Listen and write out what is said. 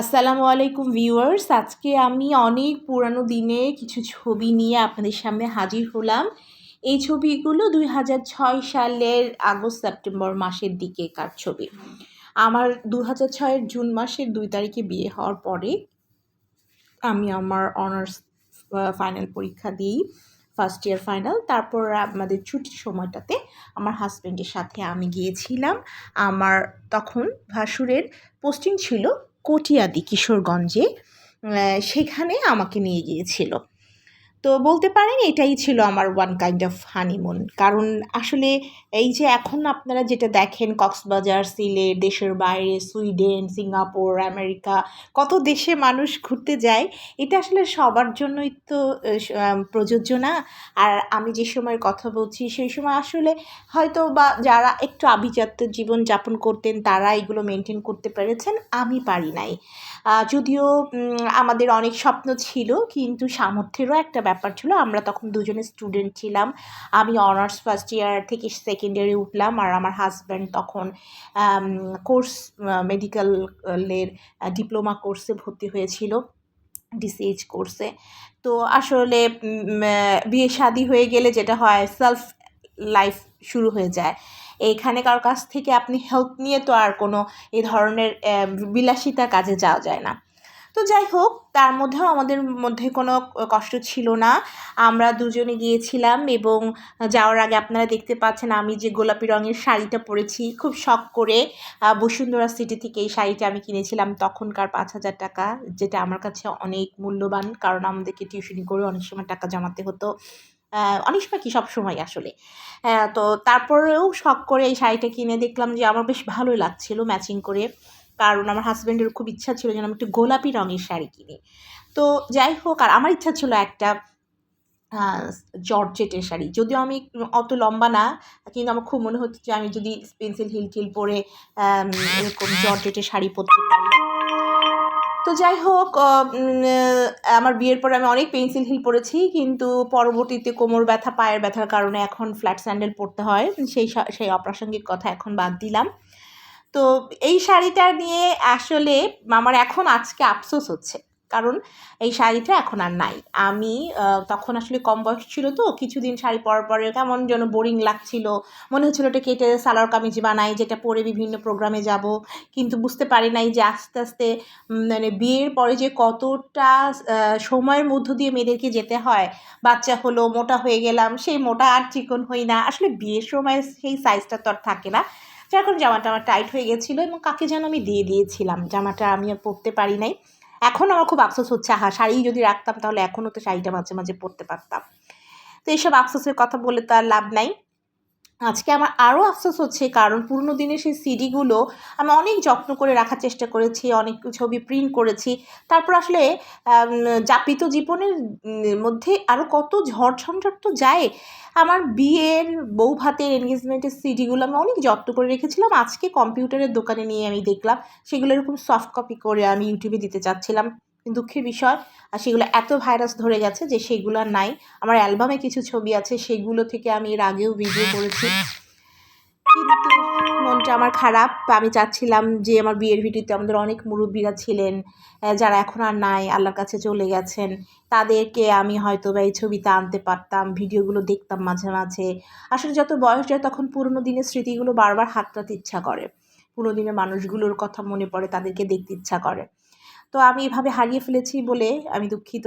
আসসালামু আলাইকুম ভিউয়ার্স। আজকে আমি অনেক পুরানো দিনে কিছু ছবি নিয়ে আপনাদের সামনে হাজির হলাম। এই ছবিগুলো দুই হাজার ছয় সালের আগস্ট, সেপ্টেম্বর মাসের দিকে কার ছবি? আমার দু হাজার ছয়ের জুন মাসের দুই তারিখে বিয়ে হওয়ার পরে আমি আমার অনার্স ফাইনাল পরীক্ষা দিই ফার্স্ট ইয়ার ফাইনাল তারপর আমাদের ছুটির সময়টাতে আমার হাজব্যান্ডের সাথে আমি গিয়েছিলাম। আমার তখন ভাসুরের পোস্টিং ছিল কটিয়াদি কিশোরগঞ্জে সেখানে আমাকে নিয়ে গিয়েছিল। তো বলতে পারেন এটাই ছিল আমার ওয়ান কাইন্ড অফ হানিমুন কারণ আসলে এই যে এখন আপনারা যেটা দেখেন, কক্সবাজার, সিলেট, দেশের বাইরে, সুইডেন, সিঙ্গাপুর, আমেরিকা, কত দেশে মানুষ ঘুরতে যায়, এটা আসলে সবার জন্যই তো প্রযোজ্য না। আর আমি যে সময়ের কথা বলছি, সেই সময় আসলে হয়তো বা যারা একটু আভিজাত্য জীবন যাপন করতেন, তারা এগুলো মেনটেন করতে পেরেছেন, আমি পারি নাই। যদিও আমাদের অনেক স্বপ্ন ছিল, কিন্তু সামর্থ্যেরও একটা ব্যাপার ছিল, আমরা তখন দুজনে স্টুডেন্ট ছিলাম। আমি অনার্স ফার্স্ট ইয়ার থেকে সেকেন্ড ইয়ারে উঠলাম আর আমার হাজব্যান্ড তখন কোর্স মেডিকেলের ডিপ্লোমা কোর্সে ভর্তি হয়েছিল ডিসিএইচ কোর্সে তো আসলে বিয়ে শাদি হয়ে গেলে যেটা হয় সেলফ লাইফ শুরু হয়ে যায়। এইখানে কারোর কাছ থেকে আপনি হেল্প নিয়ে তো আর কোনো এ ধরনের বিলাসিতা কাজে যাওয়া যায় না। তো যাই হোক, তার মধ্যেও আমাদের মধ্যে কোনো কষ্ট ছিল না। আমরা দুজনে গিয়েছিলাম এবং যাওয়ার আগে আপনারা দেখতে পাচ্ছেন আমি যে গোলাপি রঙের শাড়িটা পরেছি। খুব শখ করে বসুন্ধরা সিটি থেকে এই শাড়িটা আমি কিনেছিলাম তখনকার পাঁচ হাজার টাকা, যেটা আমার কাছে অনেক মূল্যবান কারণ আমাদেরকে টিউশনি করে অনেক সময় টাকা জমাতে হতো। অনেক সময় কি, সব সময় আসলে। তো তারপরেও শখ করে এই শাড়িটা কিনে দেখলাম যে আমার বেশ ভালোই লাগছিল ম্যাচিং করে। কারণ আমার হাজব্যান্ডের খুব ইচ্ছা ছিল যেন আমি একটু গোলাপি রঙের শাড়ি কিনি। তো যাই হোক, আর আমার ইচ্ছা ছিল একটা জর্জেটের শাড়ি। যদিও আমি অত লম্বা না, কিন্তু আমার খুব মনে হচ্ছে যে আমি যদি পেন্সিল হিল টিল পরে এরকম জর্জেটের শাড়ি পরতে পারি। তো যাই হোক আমার বিয়ের পরে আমি অনেক পেন্সিল হিল পরেছি, কিন্তু পরবর্তীতে কোমর ব্যথা, পায়ের ব্যথার কারণে এখন ফ্ল্যাট স্যান্ডেল পরতে হয়। সেই সেই অপ্রাসঙ্গিক কথা এখন বাদ দিলাম। তো এই শাড়িটা নিয়ে আসলে আমার এখন আজকে আফসোস হচ্ছে। কারণ এই শাড়িটা এখন আর নাই। আমি তখন আসলে কম বয়স ছিল তো, কিছুদিন শাড়ি পরার পরে কেমন যেন বোরিং লাগছিল। মনে হচ্ছিল ওটা কেটে সালোয়ার কামিজ বানাই, যেটা পরে বিভিন্ন প্রোগ্রামে যাব। কিন্তু বুঝতে পারি নাই যে আস্তে আস্তে মানে বিয়ের পরে যে কতটা সময়ের মধ্য দিয়ে মেয়েদেরকে যেতে হয়, বাচ্চা হলো, মোটা হয়ে গেলাম, সেই মোটা আর চিকন হই না। আসলে বিয়ের সময় সেই সাইজটা তো আর থাকে না। যার কারণে জামাটা আমার টাইট হয়ে গেছিল এবং কাকে যেন আমি দিয়ে দিয়েছিলাম। জামাটা আমি আর পরতে পারি নাই। এখন আমার খুব আফসোস হচ্ছে। হ্যাঁ শাড়ি যদি রাখতাম তাহলে এখনও তো শাড়িটা মাঝে মাঝে পরতে পারতাম। তো এইসব আফসোসের কথা বলে তো আর লাভ নাই। আজকে আমার আরও আফসোস হচ্ছে, কারণ পুরনো দিনের সেই সিডিগুলো আমি অনেক যত্ন করে রাখার চেষ্টা করেছি, অনেক ছবি প্রিন্ট করেছি। তারপর আসলে যাপিত জীবনের মধ্যে আরও কত ঝড় ঝঞ্ঝট তো যায়। আমার বিয়ের, বউ ভাতের এনগেজমেন্টের সিডিগুলো আমি অনেক যত্ন করে রেখেছিলাম। আজকে কম্পিউটারের দোকানে নিয়ে আমি দেখলাম, সেগুলো এরকম সফট কপি করে আমি ইউটিউবে দিতে চাচ্ছিলাম। দুঃখের বিষয়। আর সেগুলো এত ভাইরাস ধরে গেছে যে সেগুলো নাই। আমার অ্যালবামে কিছু ছবি আছে, সেগুলো থেকে আমি এর আগেও ভিডিও করেছি। কিন্তু মনটা আমার খারাপ। আমি চাচ্ছিলাম যে আমার বিয়ের ভিডিওতে আমাদের অনেক মুরব্বীরা ছিলেন যারা এখন আর নাই, আল্লাহর কাছে চলে গেছেন। তাদেরকে আমি হয়তো বা এই ছবিতে আনতে পারতাম, ভিডিওগুলো দেখতাম মাঝে মাঝে। আসলে যত বয়স যায় তখন পুরনো দিনের স্মৃতিগুলো বারবার হাতটাতে ইচ্ছা করে। পুরনো দিনের মানুষগুলোর কথা মনে পড়ে, তাদেরকে দেখতে ইচ্ছা করে। তো আমি এভাবে হারিয়ে ফেলেছি বলে আমি দুঃখিত।